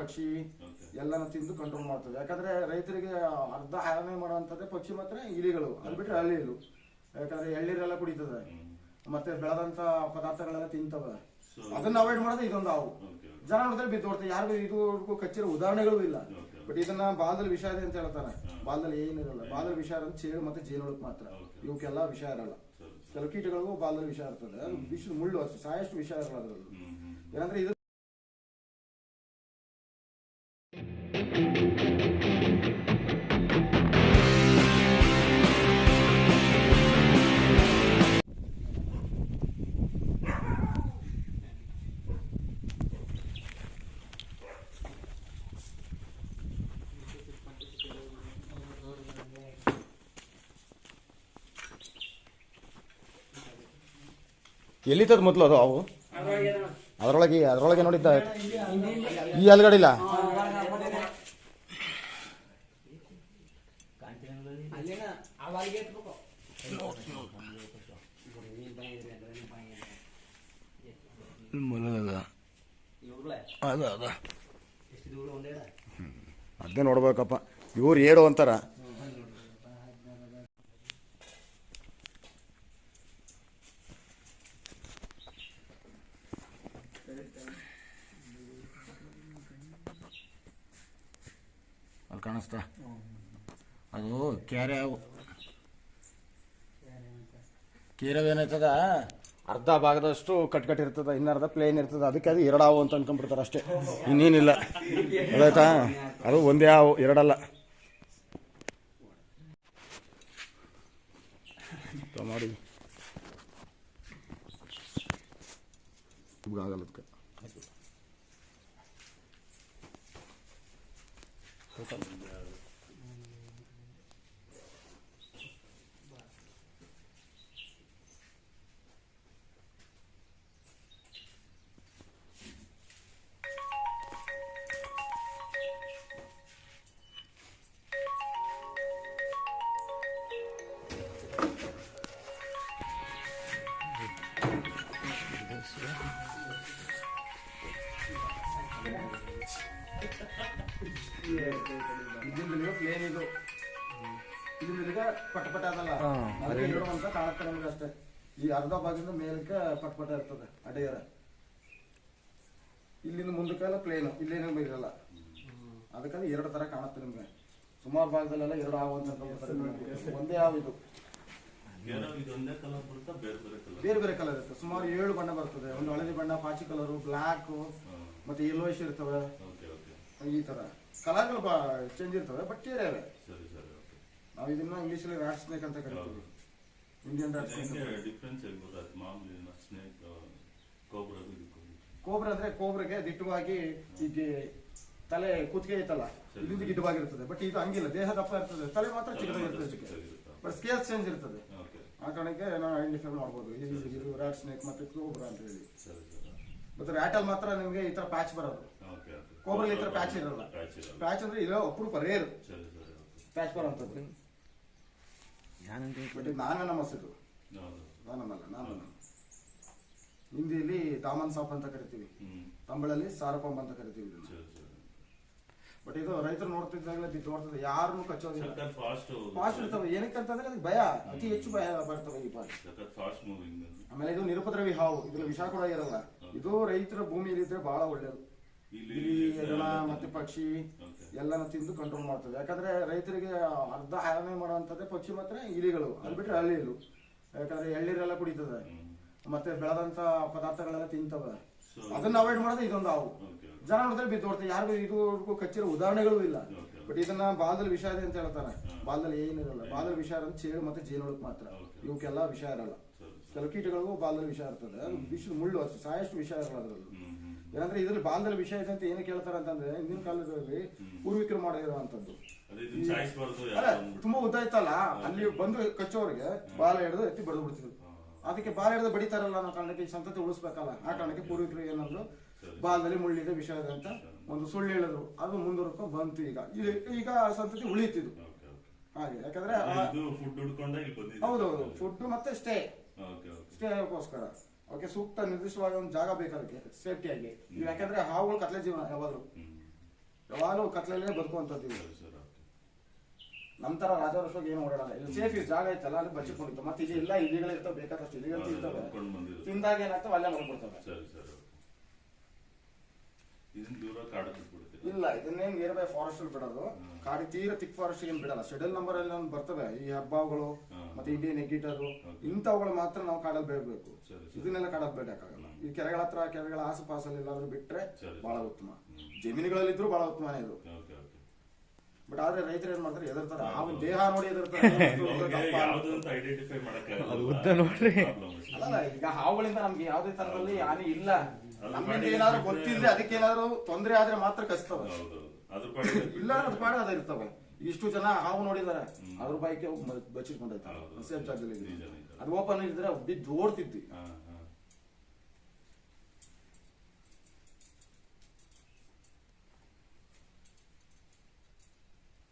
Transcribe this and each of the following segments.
ಪಕ್ಷಿ ಎಲ್ಲಾನು ತಿಂದು ಕಂಟ್ರೋಲ್ ಮಾಡ್ತದೆ. ಯಾಕಂದ್ರೆ ರೈತರಿಗೆ ಅರ್ಧ ಹಾನಿ ಮಾಡುವಂತದ್ದೇ ಪಕ್ಷಿ ಮಾತ್ರ ಇಲಿಗಳು. ಅದು ಬಿಟ್ರೆ ಹಳ್ಳಿಲು. ಯಾಕಂದ್ರೆ ಎಳ್ಳೀರೆಲ್ಲ ಕುಡಿತದೆ. ಮತ್ತೆ ಬೆಳೆದಂತ ಪದಾರ್ಥಗಳೆಲ್ಲ ತಿಂತವೆ. ಅದನ್ನ ಅವಾಯ್ಡ್ ಮಾಡೋದು ಇದೊಂದು ಹಾವು. ಜನ ನೋಡಿದ್ರೆ ಬಿದ್ದು ಹೊಡ್ತಾರೆ ಯಾರಿಗೂ ಇದುವರೆಗೂ ಕಚ್ಚಿರೋ ಉದಾಹರಣೆಗಳು ಇಲ್ಲ. ಬಟ್ ಇದನ್ನ ಬಾಲದಲ್ಲಿ ವಿಷ ಇದೆ ಅಂತ ಹೇಳ್ತಾರೆ. ಬಾಲದಲ್ಲಿ ಏನಿರಲ್ಲ. ಬಾಲದಲ್ಲಿ ವಿಷ ಇರೋದು ಚೇಳು ಮತ್ತೆ ಜೇನುಳಕ್ ಮಾತ್ರ. ಇವಕ್ಕೆಲ್ಲ ವಿಷ ಇರಲ್ಲ. ಕೆಲವು ಕೀಟಗಳಿಗೂ ಬಾಲದಲ್ಲಿ ವಿಷ ಇರ್ತದೆ. ಅದು ವಿಷದ ಮುಳ್ಳು ಅಷ್ಟು ಸಾಯಷ್ಟು ವಿಷ ಇರಲ್ಲ ಅದರಲ್ಲಿ. ಏನಂದ್ರೆ ಇದು ಎಲ್ಲಿತ್ತದ ಮೊದಲು ಅದು ಅವು ಅದರೊಳಗೆ ಅದರೊಳಗೆ ನೋಡಿದ್ದ. ಈ ಅಲ್ಗಡಿಲ್ಲ ಅದ ಅದ. ಎಷ್ಟು ದೂರ ಒಂದೇ ಅದೇ? ನೋಡ್ಬೇಕಪ್ಪ. ಇವ್ರು ಏಡು ಅಂತಾರ. ಅಲ್ಲಿ ಕಾಣಿಸ್ತಾ? ಅದು ಕ್ಯಾರೆ ಅವು. ಕೀರವ್ ಏನಾಯ್ತದ ಅರ್ಧ ಭಾಗದಷ್ಟು ಕಟ್ ಕಟ್ ಇರ್ತದ ಇನ್ನರ್ಧ ಪ್ಲೇನ್ ಇರ್ತದೆ. ಅದಕ್ಕೆ ಅದು ಎರಡಾವು ಅಂತ ಅನ್ಕೊಂಡ್ಬಿಡ್ತಾರೆ ಅಷ್ಟೇ. ಇನ್ನೇನಿಲ್ಲ. ಅದಾಯ್ತಾ? ಅದು ಒಂದೇ ಆವು ಎರಡಲ್ಲ. ಮಾಡಿ. ಆಗಲ್ಲ ಅದಕ್ಕೆ. ಇಲ್ಲಿಂದ ಪ್ಲೇನ್ ಇದು. ಇಲ್ಲಿಂದ ಪಟ ಪಟ ಅದಲ್ಲ. ಅದಕ್ಕೆ ಕಾಣುತ್ತೆ ನಮ್ಗೆ ಅಷ್ಟೇ. ಈ ಅರ್ಧ ಭಾಗದಿಂದ ಮೇಲಕ್ಕೆ ಪಟ ಪಟ ಇರ್ತದೆ ಅಡೆಯರ. ಇಲ್ಲಿಂದ ಮುಂದಕ್ಕೆಲ್ಲ ಪ್ಲೇನ್ ಇಲ್ಲೇನು ಇರಲ್ಲ. ಅದಕ್ಕಾಗಿ ಎರಡು ತರ ಕಾಣುತ್ತೆ ನಿಮ್ಗೆ. ಸುಮಾರು ಭಾಗದಲ್ಲೆಲ್ಲ ಎರಡು ಹಾವು ಅಂತ. ಒಂದೇ ಹಾವು ಇದು. ಬೇರೆ ಬೇರೆ ಕಲರ್ ಬೇರೆ ಬೇರೆ ಕಲರ್ ಇರುತ್ತೆ. ಸುಮಾರು ಏಳು ಬಣ್ಣ ಬರ್ತದೆ. ಒಂದು ಹಳದಿ ಬಣ್ಣ ಪಾಚಿ ಕಲರು ಬ್ಲಾಕ್ ಮತ್ತೆ ಯೆಲ್ಲೋಯಿಶ್ ಇರ್ತವೆ. ಈ ತರ. ಕಲರ್ಗಳು ಚೇಂಜ್ ಇರ್ತವೆ ಬಟ್ ಇವೆ ಸರಿ ಸರಿ ಓಕೆ ನಾವು ಇದನ್ನ ಇಂಗ್ಲೀಷಲ್ಲಿ ರಾಟ್ ಸ್ನೇಕ್ ಅಂತ ಕರಿತೀವಿ. ಇಂಡಿಯನ್ ರಾಟ್ ಸ್ನೇಕ್ ಡಿಫ್ರೆನ್ಸ್ ಗೊತ್ತಾಯ್ತು ಮಾಮೂಲಿ ಸ್ನೇಕ್ ಕೋಬ್ರಾಗೂ ಕೋಬ್ರ ಅಂದ್ರೆ ಕೋಬ್ರಿಗೆ ದಿಟ್ಟವಾಗಿ ಈ ತಲೆ ಕುತ್ತಿಗೆ ಐತಲ್ಲ ಇದು ಗಿಡ್ಡವಾಗಿರ್ತದೆ. ಬಟ್ ಇದು ಹಂಗಿಲ್ಲ ದೇಹ ದಪ್ಪ ಇರ್ತದೆ. ತಲೆ ಮಾತ್ರ ಚಿಕ್ಕದಾಗಿರ್ತದೆ ಬಟ್ ಸ್ಕೇಲ್ ಚೇಂಜ್ ಇರ್ತದೆ. ಆ ಕಾರಣಕ್ಕೆ ನಾವು ಐಡೆಂಟಿಫೈ ಮಾಡ್ಬೋದು. ಇದು ಇದು ರ್ಯಾಟ್ ಸ್ನೇಕ್ ಮತ್ತೆ ಕೋಬ್ರ ಅಂತ ಹೇಳಿ. ಮತ್ತೆ ರ್ಯಾಟಲ್ ಮಾತ್ರ ನಿಮಗೆ ಈ ತರ ಪ್ಯಾಚ್ ಬರೋದು. ಕೋಬ್ರಲ್ಲಿ ಈ ತರ ಪ್ಯಾಚ್ ಇರಲ್ಲ. ಪ್ಯಾಚ್ ಅಂದ್ರೆ ಇರೋ. ಅಪರೂಪ ರೇರ್ ಪ್ಯಾಚ್ ಬರೋಂಥದ್ದು ಬಟ್ ನಾನು ನಾನ ಇದು ನಾನಲ್ಲ ನಾನು ಹಿಂದಿಯಲ್ಲಿ ದಾಮನ್ ಸಾಪ್ ಅಂತ ಕರಿತೀವಿ. ತಂಬಳಲ್ಲಿ ಸಾರಪಾಂಬ್ ಅಂತ ಕರಿತೀವಿ ಬಟ್ ಇದು ರೈತರು ನೋಡ್ತಿದ್ದಾಗಲೇ ಬಿದ್ದು ನೋಡ್ತಿದ್ರೆ ಯಾರು ಕಚ್ಚೋದಿಲ್ಲ. ಫಾಸ್ಟ್ ಫಾಸ್ಟ್ ಇರ್ತವೆ. ಏನಕ್ಕೆ ಅಂತಂದ್ರೆ ಅದಕ್ಕೆ ಭಯ. ಅತಿ ಹೆಚ್ಚು ಭಯ ಬರ್ತವೆ ಈ ಪಾಸ್ ಫಾಸ್ಟ್ ಮೂವಿಂಗ್ ಆಮೇಲೆ ಇದು ನಿರುಪದ್ರವಿ ಹಾವು. ಇದ್ರ ವಿಷ ಕೂಡ ಇರಲ್ಲ. ಇದು ರೈತರ ಭೂಮಿಯಲ್ಲಿ ಇದ್ರೆ ಬಹಳ ಒಳ್ಳೇದು. ಇಲ್ಲಿ ಇಲಿ ಹೆಗಣ ಮತ್ತೆ ಪಕ್ಷಿ ಎಲ್ಲಾನು ತಿಂದು ಕಂಟ್ರೋಲ್ ಮಾಡ್ತದೆ. ಯಾಕಂದ್ರೆ ರೈತರಿಗೆ ಅರ್ಧ ಹಾನಿ ಮಾಡುವಂತದ್ದೇ ಪಕ್ಷಿ ಮಾತ್ರ ಇಲಿಗಳು. ಅದು ಬಿಟ್ರೆ ಹಳ್ಳಿಲು ಯಾಕಂದ್ರೆ ಎಳ್ನೀರೆಲ್ಲ ಕುಡಿತದೆ. ಮತ್ತೆ ಬೆಳೆದಂತ ಪದಾರ್ಥಗಳೆಲ್ಲ ತಿಂತವೆ. ಅದನ್ನ ಅವಾಯ್ಡ್ ಮಾಡೋದು ಇದೊಂದು ಹಾವು. ಜನ ನೋಡಿದ್ರೆ ಬಿದ್ದು ಹೊಡ್ತಾರೆ ಯಾರಿಗೂ ಇದುವರೆಗೂ ಕಚ್ಚಿರೋ ಉದಾಹರಣೆಗಳು ಇಲ್ಲ. ಬಟ್ ಇದನ್ನ ಬಾಲದಲ್ಲಿ ವಿಷ ಇದೆ ಅಂತ ಹೇಳ್ತಾರೆ. ಬಾಲದಲ್ಲಿ ಏನಿರಲ್ಲ. ಬಾಲದಲ್ಲಿ ವಿಷ ಇರೋದು ಚೇಳು ಮತ್ತೆ ಜೇನುಳಕ್ ಮಾತ್ರ. ಇವಕ್ಕೆಲ್ಲ ವಿಷ ಇರಲ್ಲ. ಕೆಲವು ಕೀಟಗಳಿಗೂ ಬಾಲದಲ್ಲಿ ವಿಷ ಇರ್ತದೆ. ಅದು ಮುಳ್ಳು ಅಷ್ಟೇ ಸಾಯಷ್ಟು ವಿಷ ಇರಲ್ಲ ಅದರಲ್ಲಿ. ಏನಂದ್ರೆ ಇದ್ರಲ್ಲಿ ಬಾಂಧಲ ವಿಷಯ ಇದೆ ಅಂತ ಏನು ಕೇಳ್ತಾರೆ ಅಂತಂದ್ರೆ ಹಿಂದಿನ ಕಾಲದಲ್ಲಿ ಪೂರ್ವಿಕರು ಮಾಡಿರುವಂತದ್ದು ತುಂಬಾ ಉದ್ದ ಇತ್ತಲ್ಲ ಅಲ್ಲಿ ಬಂದು ಕಚ್ಚೋರಿಗೆ ಬಾಲ ಹಿಡಿದು ಎತ್ತಿ ಬಡದು ಬಿಡ್ತಿದ್ರು. ಅದಕ್ಕೆ ಬಾಲ ಹಿಡಿದು ಬಡಿತಾರಲ್ಲ ಅನ್ನೋ ಕಾರಣಕ್ಕೆ ಈ ಸಂತತಿ ಉಳಿಸ್ಬೇಕಲ್ಲ ಆ ಕಾರಣಕ್ಕೆ ಪೂರ್ವಿಕರು ಏನಂದ್ರು ಬಾಲದಲ್ಲಿ ಮುಳ್ಳಿದೆ ವಿಷಯ ಇದೆ ಅಂತ ಒಂದು ಸುಳ್ಳು ಹೇಳಿದ್ರು. ಅದು ಮುಂದುವರ್ಕೊಂಡು ಬಂತು ಈಗ. ಈಗ ಆ ಸಂತತಿ ಓಕೆ ಹಾಗೆ ಯಾಕಂದ್ರೆ ಹೌದೌದು ಫುಡ್ ಮತ್ತೆ ಸ್ಟೇ ಓಕೆ ಓಕೆ ಸೂಕ್ತ ನಿರ್ದಿಷ್ಟವಾದ ಒಂದು ಜಾಗ ಬೇಕು ಅದಕ್ಕೆ ಸೇಫ್ಟಿಯಾಗಿ ಯಾಕಂದ್ರೆ ಹಾವುಗಳು ಕತ್ಲೆ ಜೀವನ ಯಾವಾಗಲೂ. ಯಾವಾಗಲೂ ಕತ್ಲಲ್ಲೇ ಬದುಕುವಂಥದ್ದು ಓಕೆ. ನಂತರ ರಾಜವರ್ಷವಾಗಿ ಏನು ಓಡಾಡಲ್ಲ. ಇಲ್ಲಿ ಸೇಫ್ ಇದೆ ಜಾಗ ಐತಲ್ಲ ಅಲ್ಲಿ ಬಚ್ಚಿಕೊಂಡಿತ್ತು ಮತ್ತೆ ಇಲ್ಲಿ ಎಲ್ಲ ಇಲಿಗಳು ಇರ್ತವೆ ಬೇಕಾದಷ್ಟು ಇಲಿಗಳು ತಿಂತವೆ. ತಿಂದಾಗ ಏನಾಗ್ತವೆ ಅಲ್ಲೇ ಮಲ್ಕೊಡ್ತವೆ ಇಲ್ಲ ಇದನ್ನೇನ್ ನಿಯರ್ ಬೈ ಫಾರೆಸ್ಟ್ ಬಿಡೋದು. ಕಾಡಿ ತೀರ ತಿಕ್ ಫಾರೆಸ್ಟ್ ಏನು ಬಿಡಲ್ಲ. ಶೆಡ್ಯೂಲ್ ನಂಬರ್ ಅಲ್ಲಿ ಒಂದು ಬರ್ತವೆ. ಈ ಹಬ್ಬಗಳು ಮತ್ತೆ ಇಂಡಿಯನ್ ಎಗಿಟರು. ಇಂಥವುಗಳು ಮಾತ್ರ ನಾವು ಕಾಡಲ್ಲಿ ಬೇಡಬೇಕು. ಇದನ್ನೆಲ್ಲ ಕಾಡಲ್ ಬೇಡಕ್ಕಾಗಲ್ಲ ಈ ಕೆರೆಗಳ ಹತ್ರ ಕೆರೆಗಳ ಆಸುಪಾಸಲ್ಲಿ ಎಲ್ಲಾದ್ರೂ ಬಿಟ್ರೆ ಸರಿ. ಬಹಳ ಉತ್ತಮ. ಜಮೀನುಗಳಲ್ಲಿದ್ರು ಬಹಳ ಉತ್ತಮನೇ ಇದು. ಓಕೆ ಓಕೆ ಬಟ್ ಆದ್ರೆ ರೈತರು ಏನ್ ಮಾಡ್ತಾರೆ? ಎದುರ್ತಾರೆ ಆ ದೇಹ ನೋಡಿ ಎದುರ್ತಾರೆ ಅಲ್ಲ ಯಾವ್ದು ಅಂತ ಐಡೆಂಟಿಫೈ ಮಾಡಕ್ಕಾಗಲ್ಲ. ಅದು ನೋಡ್ರಿ. Problem ಈಗ ಹಾವುಗಳಿಂದ ನಮ್ಗೆ ಯಾವುದೇ ತರದಲ್ಲಿ ಹಾನಿ ಇಲ್ಲ. ನಮ್ಗೆ ಏನಾದ್ರು ಗೊತ್ತಿದ್ರೆ ಅದಕ್ಕೆ ಏನಾದ್ರು ತೊಂದರೆ ಆದ್ರೆ ಮಾತ್ರ ಕಸ್ತವೆ ಅದ್ರ ಇಲ್ಲ ಅದು ಪಾಡ ಅದ ಇರ್ತಾವ. ಇಷ್ಟು ಜನ ಹಾವು ನೋಡಿದಾರೆ ಅದ್ರ ಬೈಕೆ ಬಚ್ಚಿಟ್ಕೊಂಡೈತಾರೆ. ಸೇಫ್ ಜಾಗದಲ್ಲಿ. ಅದು ಓಪನ್ ಇದ್ರೆ ಬಿದ್ದು ಓಡ್ತಿದ್ವಿ.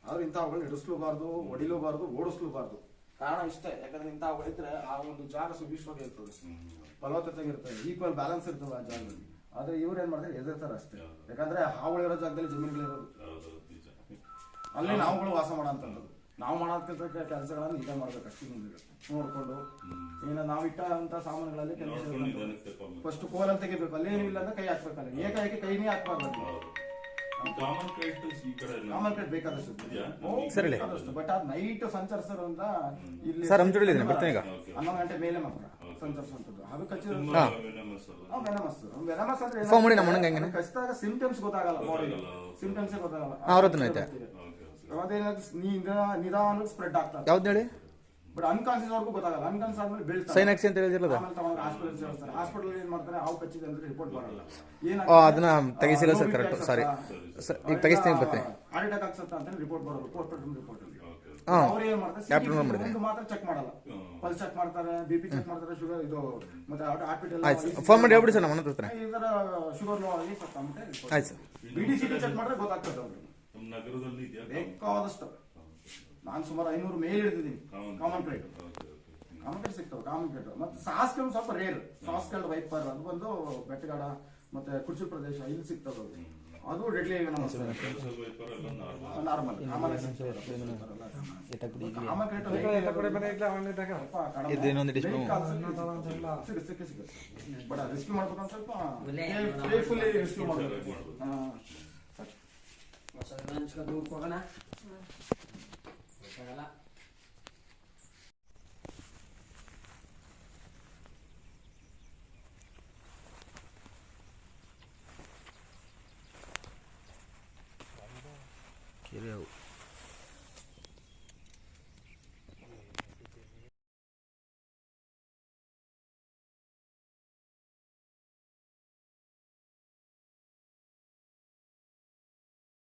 ಆದ್ರೆ ಇಂಥವುಗಳನ್ನ ಹಿಡಿಸ್ಲೂಬಾರ್ದು ಹೊಡಿಲೂಬಾರ್ದು ಓಡಿಸ್ಲೂಬಾರ್ದು. ಕಾರಣ ಇಷ್ಟೇ. ಯಾಕಂದ್ರೆ ಇಂಥವುಗಳಿದ್ರೆ ಆ ಒಂದು ಜಾಗ ಸುಭಿಕ್ಷವಾಗಿ ಇರ್ತದೆ. ಫಲವತ್ತತೆ ಇರ್ತದೆ. ಈಕ್ವಲ್ ಬ್ಯಾಲೆನ್ಸ್ ಇರ್ತದೆ ಆ ಜಾಗದಲ್ಲಿ. ಆದ್ರೆ ಇವ್ರು ಏನ್ ಮಾಡ್ತಾರೆ? ಎದುರ್ತಾರೆ ಅಷ್ಟೇ. ಯಾಕಂದ್ರೆ ಹಾವುಗಳಿರೋ ಜಾಗದಲ್ಲಿ ಜಮೀನುಗಳಿರೋದು ಅಲ್ಲಿ ನಾವುಗಳು ವಾಸ ಮಾಡೋಂಥದ್ದು ನಾವು ಮಾಡೋದಕ್ಕಿಂತ ಕೆಲಸಗಳನ್ನು ಈಗ ಮಾಡ್ಬೇಕು ಅಷ್ಟೇ ನೋಡ್ಕೊಂಡು. ಏನ ನಾವು ಇಟ್ಟಂತ ಸಾಮಾನುಗಳಲ್ಲಿ ಕೆಲಸ ಫಸ್ಟ್ ಕೋಲಲ್ಲಿ ತೆಗಿಬೇಕು. ಅಲ್ಲೇನು ಇಲ್ಲ ಅಂದ್ರೆ ಕೈ ಹಾಕ್ಬೇಕಲ್ಲ. ಏಕಾಏಕಿ ಕೈನೇ ಹಾಕ್ಬಾರ್ದು ಕಾಮನ್ ಕ್ರೈಟ್ ಬೇಕಾದಷ್ಟು? ಸರಿ ಹೇಳಿ. ಬಟ್ ಆ ನೈಟ್ ಸಂಚರಿಸೋರು ಅಂತ ಇಲ್ಲಿ ಸರ್, ಇದ್ದೀನಿ, ಬರ್ತೀನಿ ಈಗ. ಹನ್ನೊಂದು ಗಂಟೆ ಮೇಲೆ ಮಾತ್ರ. ಸಂಚರಿಸುವಂಥದ್ದು ಅದು ಹಾ. Venomous venomous. ಅಂದ್ರೆ ಮಾಡಿ ನಮ್ಮ ಅಣ್ಣಂಗೆ ಹೆಂಗೆ? ಕಚ್ಚಿದಾಗ ಸಿಂಟಮ್ಸ್ ಗೊತ್ತಾಗಲ್ಲ ಬಾಡಿ ಗೊತ್ತಾಗಲ್ಲ, ಹಾ, ಅವ್ರ ಹತ್ರನೇ ಐತೆ. ನಿಧಾನಕ್ಕೆ ಸ್ಪ್ರೆಡ್ ಆಗ್ತದೆ. ಯಾವ್ದು ಹೇಳಿ? ಬಟ್ ಅನ್ಕಾನ್ಸಿಯಸ್ ಅವ್ರಿಗೂ ಗೊತ್ತಾಗಲ್ಲ. ಅನ್ಕಾನ್ಸ್ ಆದ್ಮೇಲೆ ಬೀಳ್ತಾರೆ. ಸೈನಾಕ್ಸಿ ಅಂತ ಹೇಳಿದಿರಲ್ಲ? ಆಮೇಲೆ ತಗೊಂಡು ಹಾಸ್ಪಿಟಲ್ ಸೇರಿಸ್ತಾರೆ. ಹಾಸ್ಪಿಟಲ್ ಏನ್ ಮಾಡ್ತಾರೆ? ಹಾವು ಕಚ್ಚಿದೆ ಅಂದ್ರೆ ರಿಪೋರ್ಟ್ ಬರಲ್ಲ. ಏನ ಅದನ್ನ ತೆಗಿಸಿಲ್ಲ ಸರ್, ಕರೆಕ್ಟ್ sorry. ಸರ್ ಈಗ ತೆಗಿಸ್ತೀನಿ ಬರ್ತೀನಿ. ಹಾರ್ಟ್ ಅಟ್ಯಾಕ್ ಆಗ್ಸತ್ತ ಅಂತ ರಿಪೋರ್ಟ್ ಬರೋದು ರಿಪೋರ್ಟ್ ರಿಪೋರ್ಟ್ ಅಲ್ಲಿ. Okay, okay. ಹಾ. ಅವ್ರು ಏನ್ ಮಾಡ್ತಾರೆ? Captain CT ಮಾತ್ರ ಚೆಕ್ ಮಾಡಲ್ಲ. ಪಲ್ಸ್ ಚೆಕ್ ಮಾಡ್ತಾರೆ ಬಿ ಪಿ ಚೆಕ್ ಮಾಡ್ತಾರೆ ಶುಗರ್ ಇದು ಮತ್ತೆ ಹಾಸ್ಪಿಟಲ್ ಆಯ್ತು. ಸರ್ ಫೋನ್ ಮಾಡಿ ಹೇಳ್ಬಿಡಿ ಸರ್ ನಮ್ಮ ಮನೆ ಹತ್ರ. ಇದರ ಶುಗರ್ ಲೋ ಆಗಿ ಸತ್ತಂಬಿಟ್ಟೆ ಆಯ್ತು sir. B D C T check ಮಾಡಿದ್ರೆ ಗೊತ್ತಾಗ್ತದೆ ಅವ್ರಿಗೆ. ನಗರದಲ್ಲಿ ಇದೆಯಾ ಬೇಕಾದಷ್ಟು. ನಾನು ಸುಮಾರು ಐನೂರು ಮೇಲ್ ಹಿಡಿದಿದ್ದೀನಿ. Common plate. ಕಾಮನ್ ಪ್ಲೇಟ್ ಸಿಗ್ತವೆ ಕಾಮನ್ ಪ್ಲೇಟ್ ಮತ್ತೆ ಸಾಸ್ಗಳು ಸ್ವಲ್ಪ ರೇರ್ ಸಾಸ್ಕಲ್ ವೈಪರ್ ಅದು ಬಂದು ಬೆಟ್ಟಗಾಡ ಮತ್ತೆ ಕುರ್ಚಿ ಪ್ರದೇಶ ಇಲ್ಲಿ ಸಿಗ್ತವೆ ಅದು. ಇಡ್ಲಿ ಡೆಡ್ಲಿ. ನಾರ್ಮಲ್ ಇನ್ನೊಂದು display. ಸಿಗುತ್ತೆ. ಸಿಗುತ್ತೆ. ಬಟ್ ರಿಸ್ಕ್ ಮಾಡ್ಬೇಕಂತ ಸ್ವಲ್ಪ ಕೇರ್ಫುಲ್ಲಿ ರಿಸ್ಕ್ ಮಾಡಬೇಕು. ಮಾಡ್ಬೇಕು. ಹಾ. ಹೊಸ ದೂರ ಹೋಗೋಣ. ಗೊತ್ತಾಗಲ್ಲ. Entendeu?